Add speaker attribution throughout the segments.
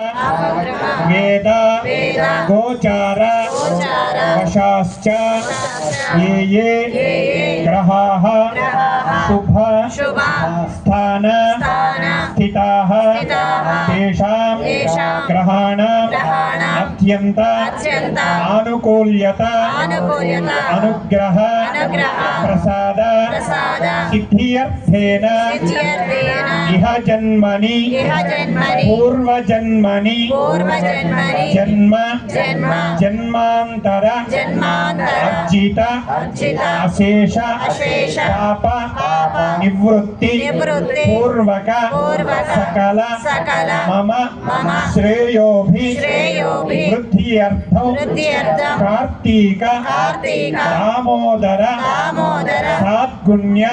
Speaker 1: वेद गोचार वशाश्च ये ये ग्रहा शुभ स्थान स्थिता तेषां అత్యంత ఆనుకూల్యత అనుగ్రహ ప్రసాద సిద్ధియర్థేన ఇహ జన్మని పూర్వజన్మని జన్మ జన్మాంతర అర్జిత అశేష పాప నివృత్తి పూర్వక సకల మమ శ్రేయోభి వృద్ధ్యర్థం కార్తీక దామోదర సాద్గుణ్య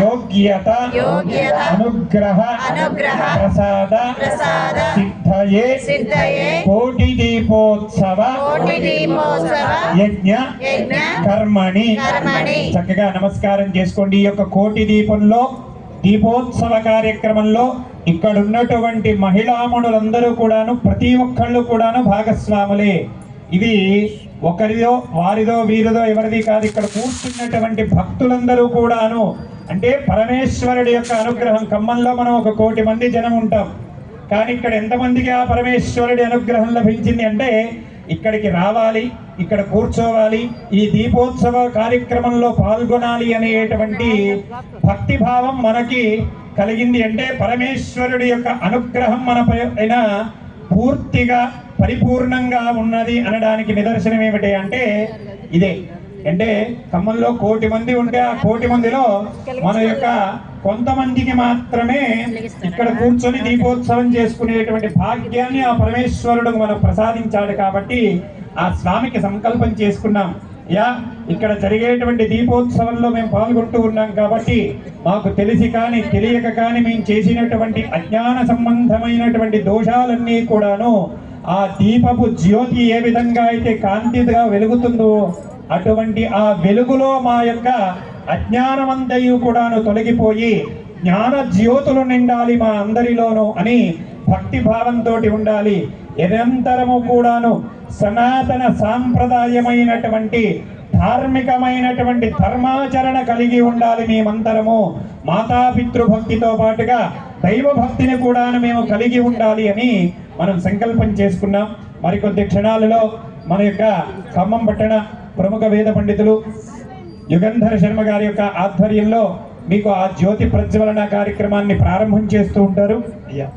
Speaker 1: యోగ్యత అనుగ్రహ ప్రసాద సిద్ధయే కోటి దీపోత్సవ యజ్ఞ కర్మణి చక్కగా నమస్కారం చేసుకోండి ఈ యొక్క కోటి దీపంలో దీపోత్సవ కార్యక్రమంలో ఇక్కడ ఉన్నటువంటి మహిళామణులందరూ కూడాను ప్రతి ఒక్కళ్ళు కూడాను భాగస్వాములే. ఇది ఒకరిదో వారిదో వీరిదో ఎవరిది కాదు ఇక్కడ కూర్చున్నటువంటి భక్తులందరూ కూడాను. అంటే పరమేశ్వరుడి యొక్క అనుగ్రహం ఖమ్మంలో మనం ఒక కోటి మంది జనం ఉంటాం. కానీ ఇక్కడ ఎంతమందికి ఆ పరమేశ్వరుడి అనుగ్రహం లభించింది అంటే ఇక్కడికి రావాలి ఇక్కడ కూర్చోవాలి ఈ దీపోత్సవ కార్యక్రమంలో పాల్గొనాలి అనేటువంటి భక్తి భావం మనకి కలిగింది అంటే పరమేశ్వరుడి యొక్క అనుగ్రహం మన పైన పూర్తిగా పరిపూర్ణంగా ఉన్నది అనడానికి నిదర్శనం ఏమిటి అంటే ఇదే. అంటే ఖమ్మంలో కోటి మంది ఉంటే ఆ కోటి మందిలో మన యొక్క కొంతమందికి మాత్రమే ఇక్కడ కూర్చొని దీపోత్సవం చేసుకునేటువంటి భాగ్యాన్ని ఆ పరమేశ్వరుడు మనం ప్రసాదించాడు కాబట్టి ఆ స్వామికి సంకల్పం చేసుకున్నాం. యా ఇక్కడ జరిగేటువంటి దీపోత్సవంలో మేము పాల్గొంటూ ఉన్నాం కాబట్టి మాకు తెలిసి కానీ తెలియక కానీ మేము చేసినటువంటి అజ్ఞాన సంబంధమైనటువంటి దోషాలన్నీ కూడాను ఆ దీపపు జ్యోతి ఏ విధంగా అయితే కాంతిగా వెలుగుతుందో అటువంటి ఆ వెలుగులో మా యొక్క అజ్ఞానమంతయు కూడాను తొలగిపోయి జ్ఞాన జ్యోతులు నిండాలి మా అందరిలోనూ అని భక్తి భావంతో ఉండాలి. నిరంతరము కూడాను సనాతన సాంప్రదాయమైనటువంటి ధార్మికమైనటువంటి ధర్మాచరణ కలిగి ఉండాలి మేమంతరము మాతాపితృ భక్తితో పాటుగా దైవ భక్తిని కూడాను మేము కలిగి ఉండాలి అని మనం సంకల్పం చేసుకున్నాం. మరికొద్ది క్షణాలలో మన యొక్క ఖమ్మం పట్టణ ప్రముఖ వేద పండితులు యుగంధర శర్మ గారి యొక్క ఆధ్వర్యంలో మీకు ఆ జ్యోతి ప్రజ్వలన కార్యక్రమాన్ని ప్రారంభం చేస్తూ ఉంటారు. అయ్యా.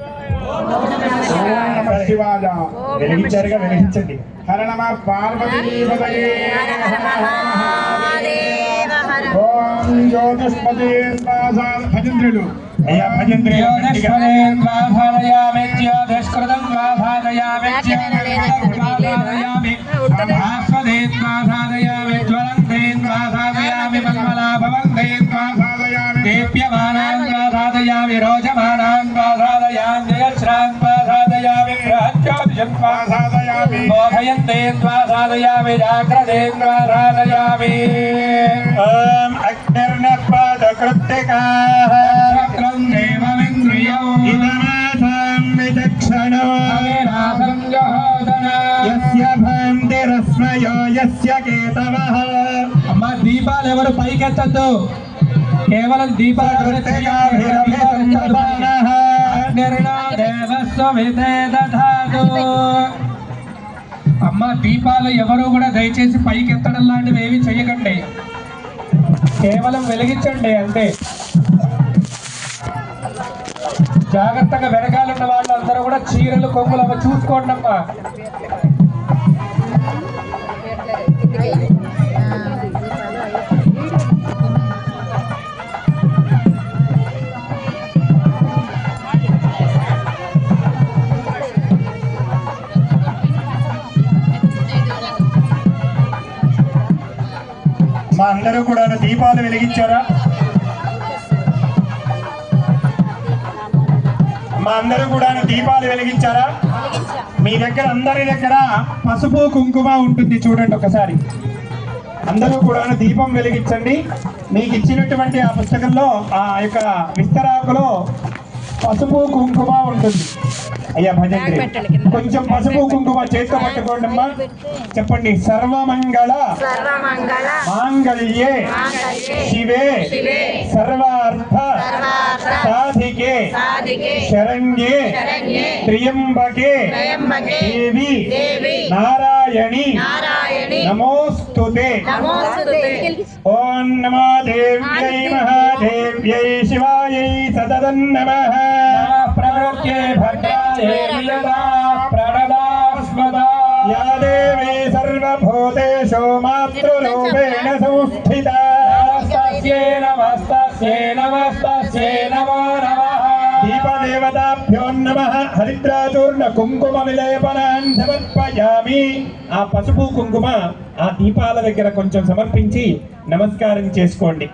Speaker 2: ఓం నమ శివాయ.
Speaker 1: వెలిగించారుగా వెలిగించండి.
Speaker 2: హర నమ పార్వతీపతయే ఓం జ్యోతిష్పతి భజంత్రులు.
Speaker 1: అయ్యా.
Speaker 3: జ్యోతిష్కృతం బాధాదయామి రోచమానాన్ బోధయంతేన్ బాధాదయామి జాగ్రదేన్ బాధాదయామి
Speaker 1: ఓం అగ్నిర్నపాద కృత్తికాః
Speaker 3: చక్రం దేవమింద్రియం
Speaker 1: ఇదనాథం విచక్షణో
Speaker 3: అవినాశం జహోదన
Speaker 1: యస్య భాంతిరస్మయో యస్య కేతవః
Speaker 3: అమ్మ దీపాలు ఎవరు పైకెత్తద్దు కేవలం దీపాలు
Speaker 1: కృత్తికాభిరభిసందధానః
Speaker 3: మా దీపాలు ఎవరు కూడా దయచేసి పైకెత్తడం లాంటివి ఏవి చేయకండి. కేవలం వెలిగించండి అంతే. జాగ్రత్తగా వెనకాలన్న వాళ్ళు అందరూ కూడా చీరలు కొంగులు అవి చూసుకోండి అమ్మా
Speaker 1: మా అందరూ కూడా దీపాలు వెలిగించారా? మా అందరూ కూడా దీపాలు వెలిగించారా? మీ దగ్గర అందరి దగ్గర పసుపు కుంకుమ ఉంటుంది చూడండి ఒకసారి. అందరూ కూడా దీపం వెలిగించండి. మీకు ఇచ్చినటువంటి ఆ పుస్తకంలో ఆ యొక్క విస్తరాకులో పసుపు కుంకుమ ఉంటుంది. అయ్యా భజంత్రి కొంచెం పసుపు కుంకుమ చేతితో పట్టుకోండి అమ్మా. చెప్పండి సర్వమంగళ మాంగళ్యే శివే సర్వార్థ సాధికే శరణ్యే త్రియంబకే దేవి నారాయణి నమోస్తుతే ఓం నమో దేవ్యై మహాదేవ్యై శివాయై సదదం నమః
Speaker 3: ప్రవృత్యే భద్రాయే వియదా ప్రణదాస్మదా
Speaker 1: యా దేవీ సర్వభూతేషు మాతృరూపేణ సంస్థితా
Speaker 3: నమస్తస్యై నమస్తస్యై నమస్తస్యై నమో నమః
Speaker 1: దీపదేవతాభ్యో నమ హరిద్రాచూర్ణ కుంకుమ సమర్పయామి ఆ పసుపు కుంకుమ ఆ దీపాల దగ్గర కొంచెం సమర్పించి నమస్కారం చేసుకోండి.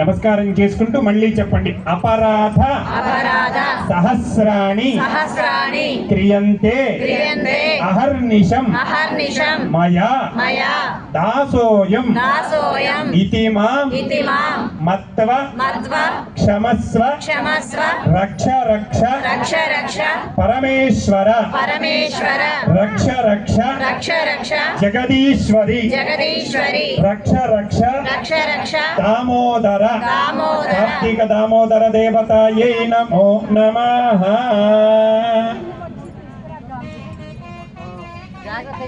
Speaker 1: నమస్కారం చేసుకుంటూ మళ్ళీ చెప్పండి. అపరాధ సహస్రాణి క్రియంతే
Speaker 4: క్రియంతే
Speaker 1: అహర్నిశం.
Speaker 4: అహర్నిశం.
Speaker 1: మయా.
Speaker 4: మయా.
Speaker 1: దాసోయం.
Speaker 4: దాసోయం.
Speaker 1: ఇతి మాం.
Speaker 4: ఇతి మాం.
Speaker 1: మత్వ.
Speaker 4: మత్వ.
Speaker 1: క్షమస్వ.
Speaker 4: క్షమస్వ.
Speaker 1: రక్ష రక్ష.
Speaker 4: రక్ష రక్ష.
Speaker 1: పరమేశ్వర.
Speaker 4: పరమేశ్వర.
Speaker 1: రక్ష రక్ష.
Speaker 4: రక్ష రక్ష.
Speaker 1: జగదీశ్వరి.
Speaker 4: జగదీశ్వరి.
Speaker 1: రక్ష రక్ష.
Speaker 4: రక్ష రక్ష.
Speaker 1: దామోదర.
Speaker 4: దామోదర.
Speaker 1: కార్తీక దామోదర దేవతాయై నమో నమః.
Speaker 5: అందుకే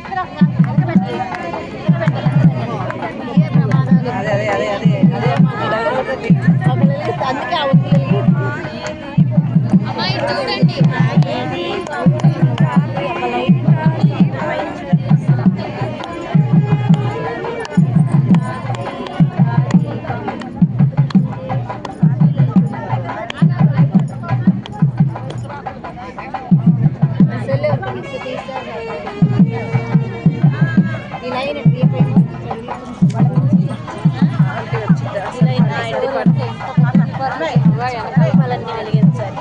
Speaker 5: ఆ
Speaker 6: అమ్మాయి చూడండి.
Speaker 5: ఈ వెలిగించాలి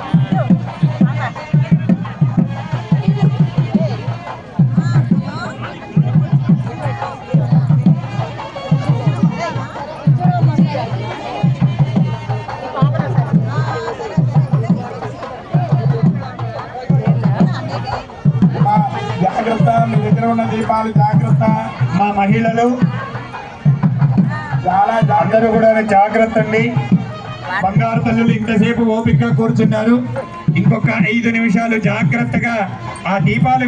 Speaker 2: జాగ్రత్త మీ దగ్గర ఉన్న దీపాలు జాగ్రత్త.
Speaker 1: మా మహిళలు
Speaker 2: చాలా
Speaker 1: అందరూ కూడా జాగ్రత్త అండి బంగారు తల్లులు ఇంతసేపు ఓపిక కూర్చున్నారు. ఇంకొక ఐదు నిమిషాలు జాగ్రత్తగా ఆ దీపాలు